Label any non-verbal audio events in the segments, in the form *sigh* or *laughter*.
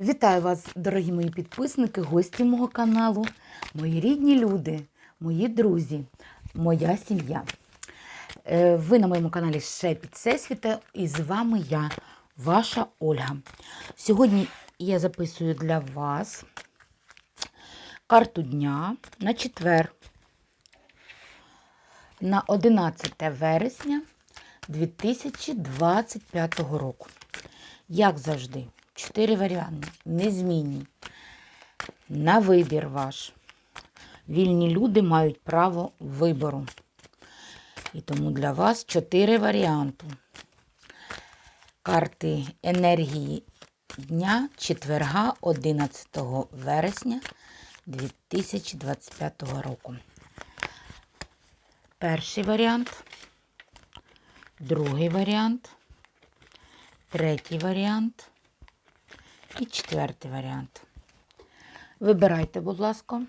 Вітаю вас, дорогі мої підписники, гості мого каналу, мої рідні люди, мої друзі, моя сім'я. Е, Ви на моєму каналі Шепіт Всесвіта і з вами я, ваша Ольга. Сьогодні я записую для вас карту дня на четвер, на 11 вересня 2025 року. Як завжди, чотири варіанти, незмінні. На вибір ваш. Вільні люди мають право вибору. І тому для вас чотири варіанти. Карти енергії дня четверга 11 вересня 2025 року. Перший варіант, другий варіант, третій варіант і четвертий варіант. Вибирайте, будь ласка.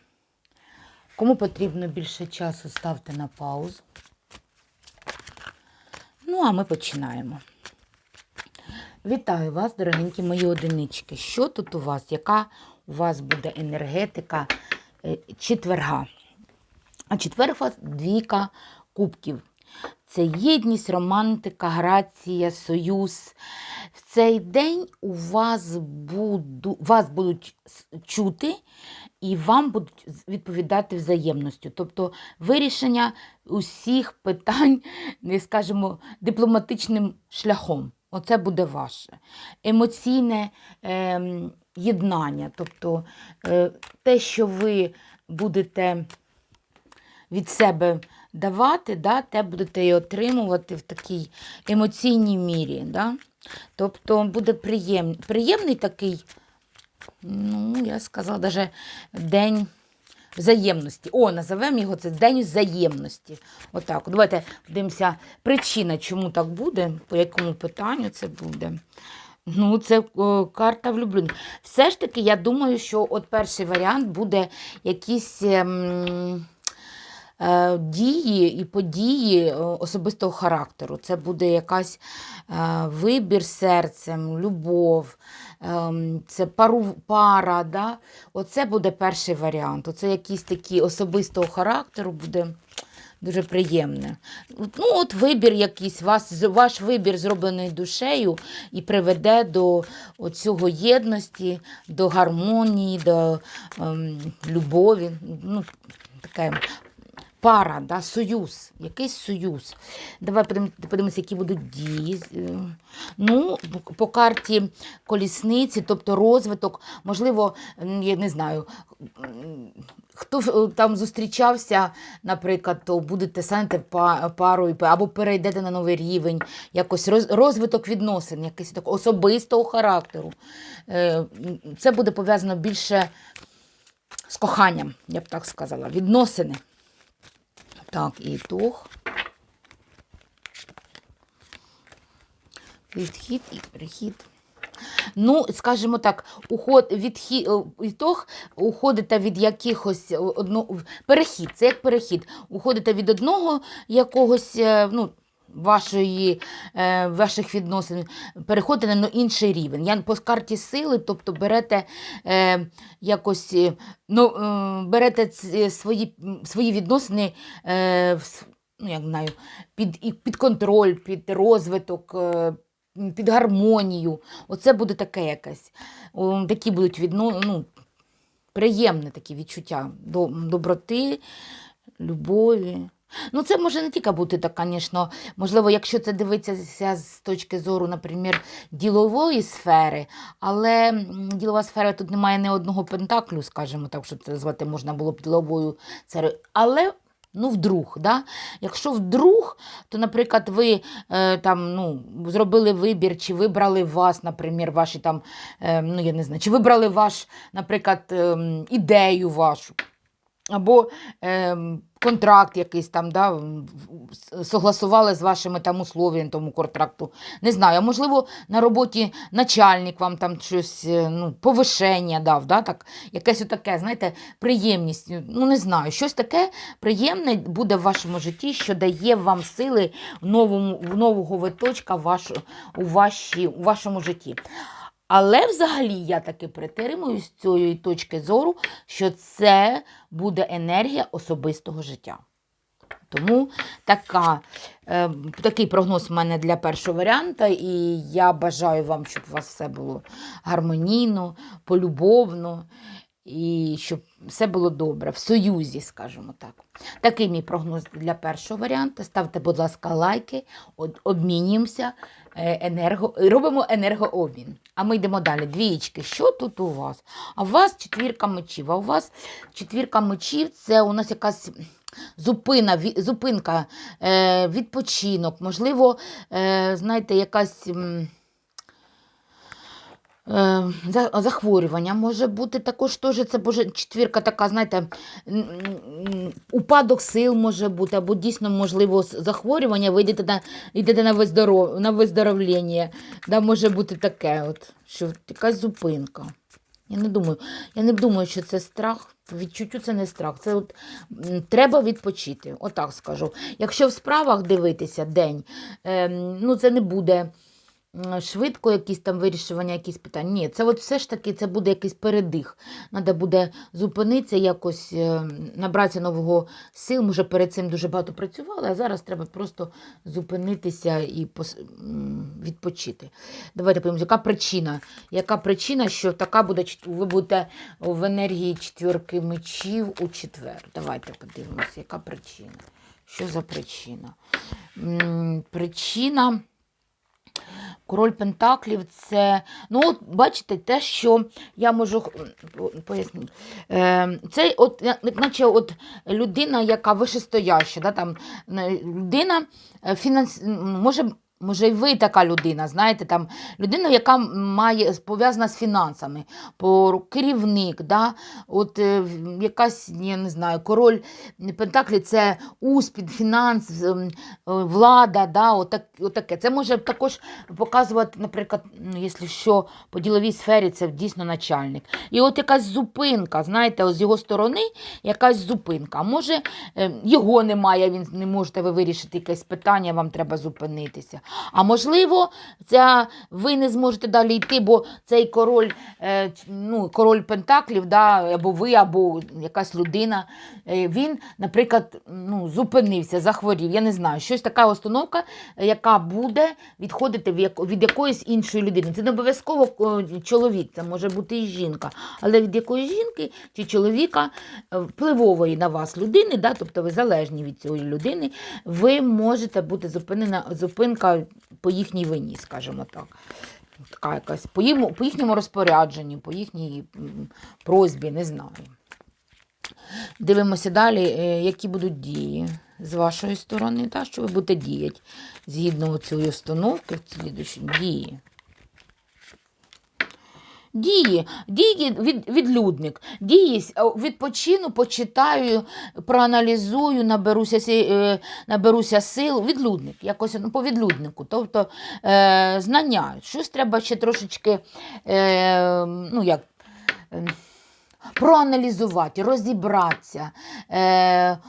Кому потрібно більше часу, ставте на паузу. Ну, а ми починаємо. Вітаю вас, дорогенькі мої одинички. Що тут у вас? Яка у вас буде енергетика е, четверга? А четвер у вас двійка кубків. Це єдність, романтика, грація, союз. В цей день у вас, буду, вас будуть чути і вам будуть відповідати взаємністю. Тобто вирішення усіх питань, не скажімо, дипломатичним шляхом. Оце буде ваше. Емоційне ем, єднання. Тобто е, те, що ви будете від себе давати, да, те будете і отримувати в такій емоційній мірі. Да? Тобто буде приєм... приємний такий, ну, я сказала, даже день взаємності. О, називемо його це день взаємності. Отак. от. Давайте подивимося причина, чому так буде, по якому питанню це буде. Ну, це о, карта влюблення. Все ж таки, я думаю, що от перший варіант буде якісь. ем, дії і події е, особистого характеру. Це буде якась е, вибір серцем, любов, ем, це пару, пара. Да? Оце буде перший варіант. Оце якийсь такий особистого характеру буде. Дуже приємне. Ну, от вибір якийсь, вас, ваш вибір зроблений душею і приведе до цього єдності, до гармонії, до ем, любові. Ну, таке пара, да, союз, якийсь союз. Давай подивимося, які будуть дії. Е, Ну, по карті колісниці, тобто розвиток, можливо, я не знаю, хто е, там зустрічався, наприклад, то будете станете парою або перейдете на новий рівень, якось розвиток відносин, якийсь так особистого характеру. Е, Це буде пов'язано більше з коханням, я б так сказала, відносини. Так, ітог. Відхід і перехід. Ну, скажімо так, уход, відхід, ітог уходите від якихось одно, перехід, це як перехід. Уходите від одного якогось, е, ну, вашої, е, ваших відносин, переходите на інший рівень. Я по карті сили, тобто берете е, якось, е, ну, е, берете ці свої, свої відносини е, ну, як знаю, під, під контроль, під розвиток, е, під гармонію. Оце буде таке якесь. О, Такі будуть відно, ну, приємні такі відчуття до, доброти, любові. Ну, це може не тільки бути так, звісно, можливо, якщо це дивитися з точки зору, наприклад, ділової сфери, але ділова сфера тут немає ні одного пентаклю, скажімо так, що це назвати можна було б діловою сферою. Але Ну, вдруг, да? Якщо вдруг, то, наприклад, ви е, там, ну, зробили вибір, чи вибрали вас, наприклад, ваші там, е, ну, я не знаю, чи вибрали ваш, наприклад, ем, ідею вашу, або ем, контракт якийсь там, да, согласували з вашими там условиями тому контракту. Не знаю, можливо, на роботі начальник вам там щось, е, ну, повишення дав, да, так, якесь отаке, знаєте, приємність, ну, не знаю, щось таке приємне буде в вашому житті, що дає вам сили в новому, в нового виточка ваш, у, ваші, у вашому житті. Але взагалі я таки притримуюсь цієї точки зору, що це буде енергія особистого життя. Тому така, е, такий прогноз в мене для першого варіанта, і я бажаю вам, щоб у вас все було гармонійно, полюбовно, і щоб все було добре, в союзі, скажімо так. Такий мій прогноз для першого варіанту. Ставте, будь ласка, лайки, обмінюємося, е, енерго, робимо енергообмін. А ми йдемо далі. Двієчки, що тут у вас? А у вас четвірка мечів. А у вас четвірка мечів це у нас якась зупина, зупинка, е, відпочинок, можливо, е, знаєте, якась. Е, за- захворювання може бути також теж це боже, четвірка така, знаєте, упадок сил може бути, або дійсно, можливо, захворювання, ви йдете на, йдете на, виздоров, на виздоровлення. Да, може бути таке, от, що якась зупинка. Я не думаю, я не думаю, що це страх. Відчуттю це не страх. Це от, треба відпочити. Отак скажу. Якщо в справах дивитися день, ем, ну це не буде швидко якісь там вирішування, якісь питання. Ні, це от все ж таки це буде якийсь передих. Треба буде зупинитися, якось е, набратися нового сил. Може, перед цим дуже багато працювали, а зараз треба просто зупинитися і відпочити. Давайте подивимося, яка причина? Яка причина, що така буде ви будете в енергії четвірки мечів у четвер? Давайте подивимося, яка причина. Що за причина? Причина. Король Пентаклів це, ну, от бачите, те, що я можу пояснити. Е, це от, наче от людина, яка вишестояща, да, там, е, людина е, фінанс... може, може, і ви така людина, знаєте, там, людина, яка має пов'язана з фінансами, керівник, да, от, е, якась, я не знаю, король Пентаклі це успіх, фінанс, е, влада, да, отак, отаке. Це може також показувати, наприклад, ну, якщо що, по діловій сфері це дійсно начальник. І от якась зупинка, знаєте, з його сторони якась зупинка. Може, е, його немає, він не можете ви вирішити якесь питання, вам треба зупинитися. А можливо, ця, ви не зможете далі йти, бо цей король, е, ну, король Пентаклів, да, або ви, або якась людина, е, він, наприклад, ну, зупинився, захворів. Я не знаю, щось така установка, е, яка буде відходити від якоїсь іншої людини. Це не обов'язково чоловік, це може бути і жінка. Але від якоїсь жінки чи чоловіка е, впливової на вас людини, да, тобто ви залежні від цієї людини, ви можете бути зупинена зупинка по їхній вині, скажімо так. Така якась по, їм, по їхньому розпорядженню, по їхній просьбі, не знаю. Дивимося далі, е, які будуть дії з вашої сторони, та, що ви будете діяти згідно цієї установки в дії. Дії, дії від, відлюдник. Дії відпочину, почитаю, проаналізую, наберуся, е, наберуся сил. Відлюдник, якось ну, по відлюднику. Тобто е, знання. Щось треба ще трошечки, е, ну як. е, проаналізувати, розібратися, е, е,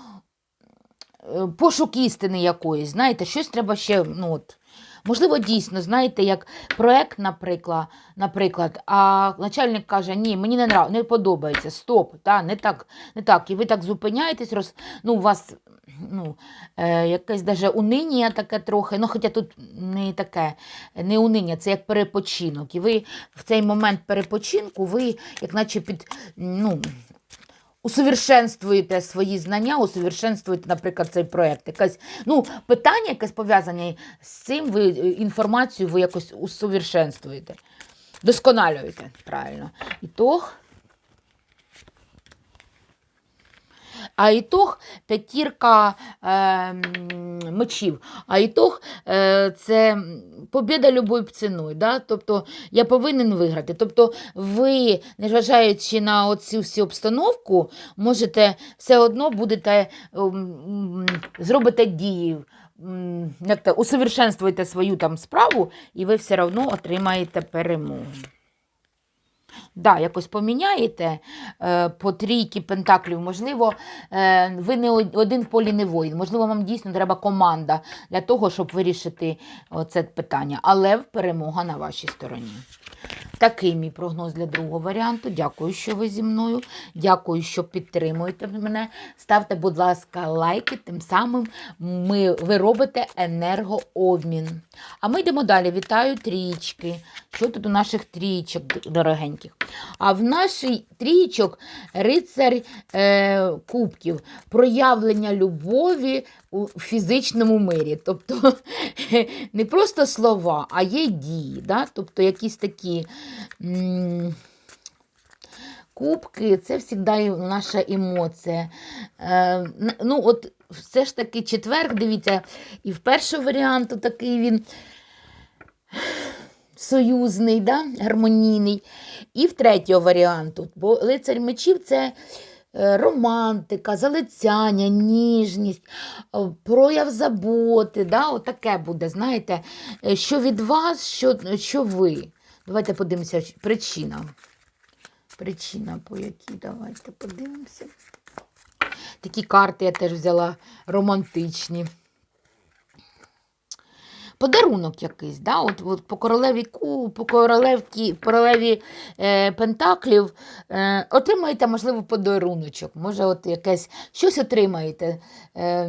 пошук істини якоїсь, знаєте, щось треба ще, ну от, можливо, дійсно, знаєте, як проект, наприклад, наприклад, а начальник каже, ні, мені не нрав, не подобається, стоп, та, не так, не так. І ви так зупиняєтесь, роз, ну, у вас ну, е, якесь даже униння таке трохи, ну хоча тут не таке, не униння, це як перепочинок. І ви в цей момент перепочинку, ви як наче під, ну, усовершенствуєте свої знання, усовершенствуєте, наприклад, цей проєкт. Якесь ну, питання, якесь пов'язане з цим, ви е, інформацію ви якось усовершенствуєте, досконалюєте, правильно. Ітог. А ітог п'ятірка е, мечів. А ітог е, це побіда любою ціною. Да? Тобто я повинен виграти. Тобто ви, незважаючи на оцю всю обстановку, можете все одно будете м, м, зробите дії. Як то, усовершенствуєте свою там справу, і ви все одно отримаєте перемогу. Да, якось поміняєте е, по трійки пентаклів. Можливо, е, ви не один в полі не воїн. Можливо, вам дійсно треба команда для того, щоб вирішити це питання. Але перемога на вашій стороні. Такий мій прогноз для другого варіанту. Дякую, що ви зі мною. Дякую, що підтримуєте мене. Ставте, будь ласка, лайки. Тим самим ми, ви робите енергообмін. А ми йдемо далі. Вітаю трічки. Що тут у наших трічок дорогеньких? А в нашій трічок рицар е, кубків проявлення любові у фізичному мирі. Тобто *laughs* не просто слова, а є дії. Да? Тобто якісь такі. м, Кубки це завжди наша емоція. Е, ну, от все ж таки четверг, дивіться, і в першого варіанту такий він союзний, да? гармонійний, і в третього варіанту. Бо лицар мечів це е, романтика, залицяння, ніжність, е, прояв заботи. Да? Отаке буде, знаєте, е, що від вас, що, що ви. Давайте подивимося, причина. Причина, по якій давайте подивимося. Такі карти я теж взяла романтичні. Подарунок якийсь, да? от, от по королеві ку, по королевці, королеві е, Пентаклів е, отримаєте, можливо, подаруночок. Може, от якесь щось отримаєте е,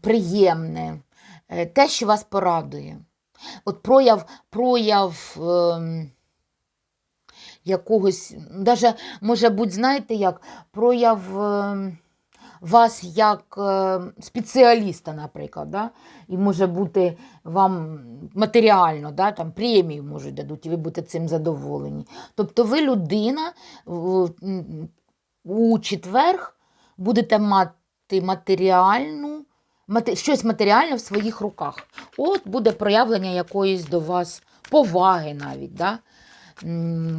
приємне, е, те, що вас порадує. От прояв, прояв. Е, якогось, даже, може бути, знаєте, як прояв е, вас як е, спеціаліста, наприклад, да? і може бути вам матеріально, да? там премію можуть дадуть, і ви будете цим задоволені. Тобто ви людина у четверг будете мати матеріальну, щось матеріальне в своїх руках. От буде проявлення якоїсь до вас поваги навіть. Да?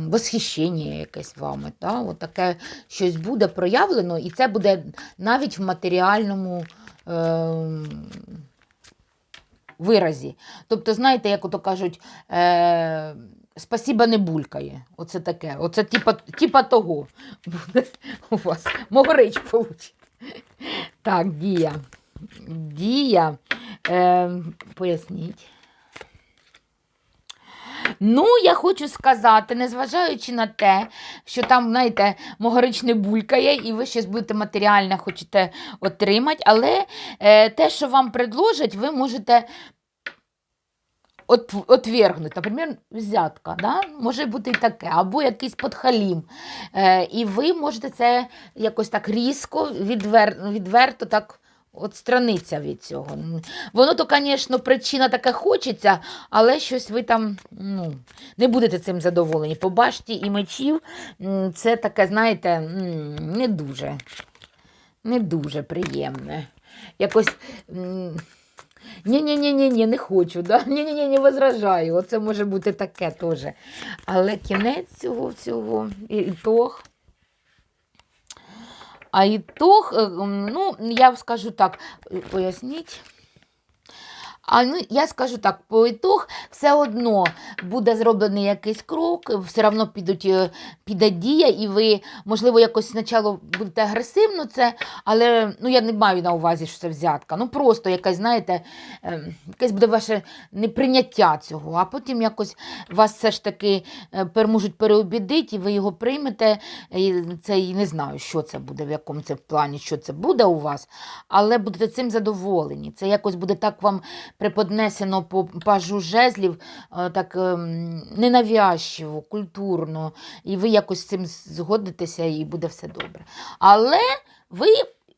Восхищення якесь вами. Да? От таке щось буде проявлено, і це буде навіть в матеріальному е, виразі. Тобто, знаєте, як ото кажуть, е, спасіба не булькає. Оце таке. Оце типа, типа того буде у вас. Могорич получить. Так, дія. Дія. Е, поясніть. Ну, я хочу сказати, незважаючи на те, що там, знаєте, могорич не булькає, і ви щось будете матеріальне хочете отримати, але е, те, що вам предложать, ви можете от, отвергнути. Наприклад, взятка, да? може бути і таке, або якийсь подхалім. Е, і ви можете це якось так різко, відвер, відверто так. От страниця від цього. Воно то, звісно, причина така хочеться, але щось ви там ну, не будете цим задоволені. По башті і мечів це таке, знаєте, не дуже, не дуже приємне. Якось. Ні-ні-ні, не хочу, да? ні-ні, не возражаю. Оце може бути таке теж. Але кінець цього всього, ітог. А ітог, е, ну, я скажу так, пояснить. поясніть. А ну, я скажу так, по ітог все одно буде зроблений якийсь крок, все одно підуть, е, піде дія, і ви, можливо, якось спочатку будете агресивно це, але ну, я не маю на увазі, що це взятка. Ну просто якась, знаєте, е, якесь буде ваше неприйняття цього, а потім якось вас все ж таки е, можуть переобідити, і ви його приймете. І це і не знаю, що це буде, в якому це плані, що це буде у вас, але будете цим задоволені. Це якось буде так вам преподнесено по пажу жезлів, е, так ем, ненавязчиво, культурно, і ви якось з цим згодитеся, і буде все добре. Але ви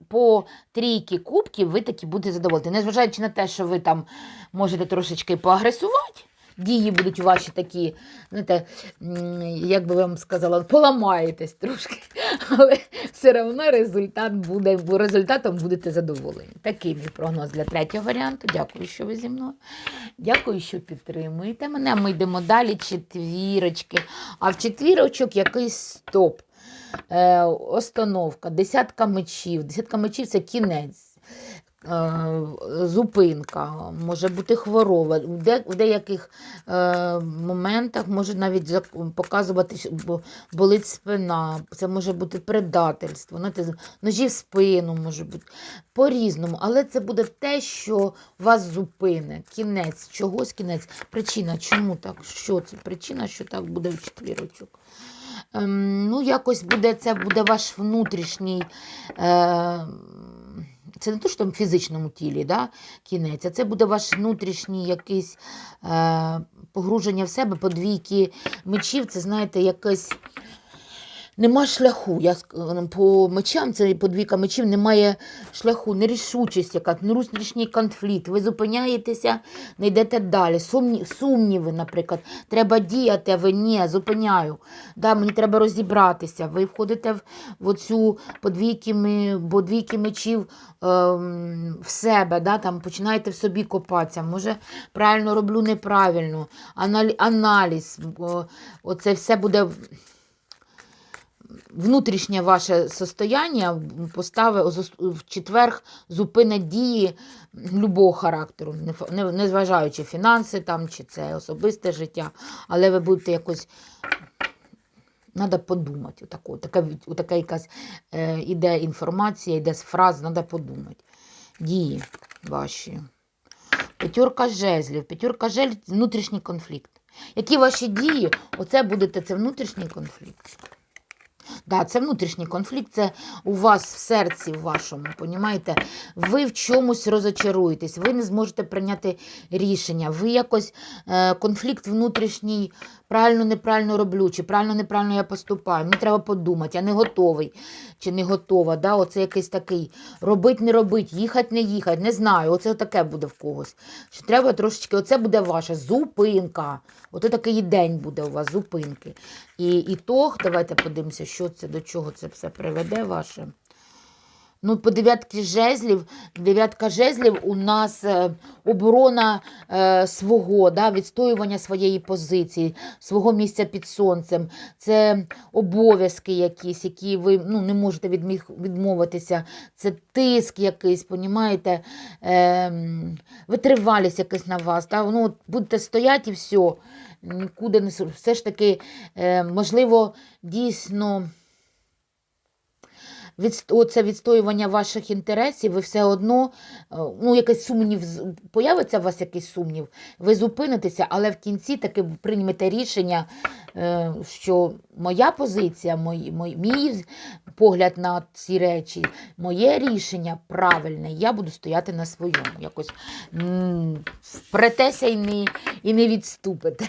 по трійки кубків ви таки будете задоволені. Незважаючи на те, що ви там можете трошечки поагресувати, дії будуть ваші такі, знаєте, як би вам сказала, поламаєтесь трошки, *laughs* але все одно результат буде, результатом будете задоволені. Такий мій прогноз для третього варіанту. Дякую, що ви зі мною. Дякую, що підтримуєте мене. Ми йдемо далі. Четвірочки. А в четвірочок якийсь стоп. Е, остановка, десятка мечів. Десятка мечів це кінець. Е, зупинка, може бути хвороба. В, деяких е, моментах може навіть показувати, що болить спина, це може бути предательство, ножі в спину може бути по-різному. Але це буде те, що вас зупине, кінець, чогось кінець. Причина, чому так? Що це? Причина, що так буде в четвірочок. Ем, ну, якось буде це буде ваш внутрішній. Е, це не те, що там в фізичному тілі, да, кінець, а це буде ваш внутрішній якийсь е, погруження в себе, подвійки мечів, це, знаєте, якесь. Нема шляху. Я по мечам, це подвійка мечів, немає шляху, нерішучість, яка внутрішній конфлікт. Ви зупиняєтеся, не йдете далі. Сумні, сумніви, наприклад, треба діяти, а ви ні, зупиняю. Да, мені треба розібратися. Ви входите в, в оцю подвійки, подвійки мечів ем, в себе, да, там, починаєте в собі копатися. Може, правильно роблю, неправильно. Аналі- аналіз. Оце все буде внутрішнє ваше состояння поставить в четверг зупинить дії любого характеру, не фа- не, не зважаючи фінанси там, чи це особисте життя, але ви будете якось. Треба подумати. Отако, така, отака якась е, іде інформація, йде з фраз, треба подумати. Дії ваші. П'ятірка жезлів. П'ятірка жезлів – внутрішній конфлікт. Які ваші дії? Оце будете, це внутрішній конфлікт. Да, це внутрішній конфлікт, це у вас в серці вашому, понімаєте? Ви в чомусь розочаруєтесь, ви не зможете прийняти рішення. Ви якось е, конфлікт внутрішній, правильно, неправильно роблю, чи правильно, неправильно я поступаю. Мені треба подумати, я не готовий чи не готова. Да? Оце якийсь такий робить, не робить, їхать, не їхать, не знаю. Оце таке буде в когось. Що треба трошечки, оце буде ваша зупинка. Ото такий день буде у вас зупинки. І ітог, давайте подивимося, що це, до чого це все приведе ваше. Ну, по дев'ятки жезлів, дев'ятка жезлів у нас е, оборона е, свого, да, відстоювання своєї позиції, свого місця під сонцем. Це обов'язки якісь, які ви ну, не можете відмовитися. Це тиск якийсь, понімаєте? Е, витривалість якась на вас. Да? Ну, от будете стояти і все, нікуди не Все ж таки, е, можливо, дійсно від, оце відстоювання ваших інтересів, ви все одно, е, ну, якийсь сумнів, появиться у вас якийсь сумнів, ви зупинитеся, але в кінці таки приймете рішення, е, що моя позиція, мій, мій погляд на ці речі, моє рішення правильне, я буду стояти на своєму. Якось впретеся і не, і не відступите.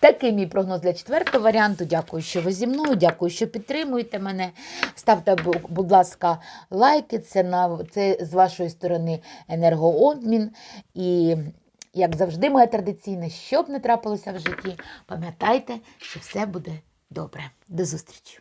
Такий мій прогноз для четвертого варіанту. Дякую, що ви зі мною. Дякую, що підтримуєте мене. Ставте, будь ласка, лайки. Це, на, це з вашої сторони енергообмін. І, як завжди, моє традиційне, що б не трапилося в житті, пам'ятайте, що все буде добре. До зустрічі!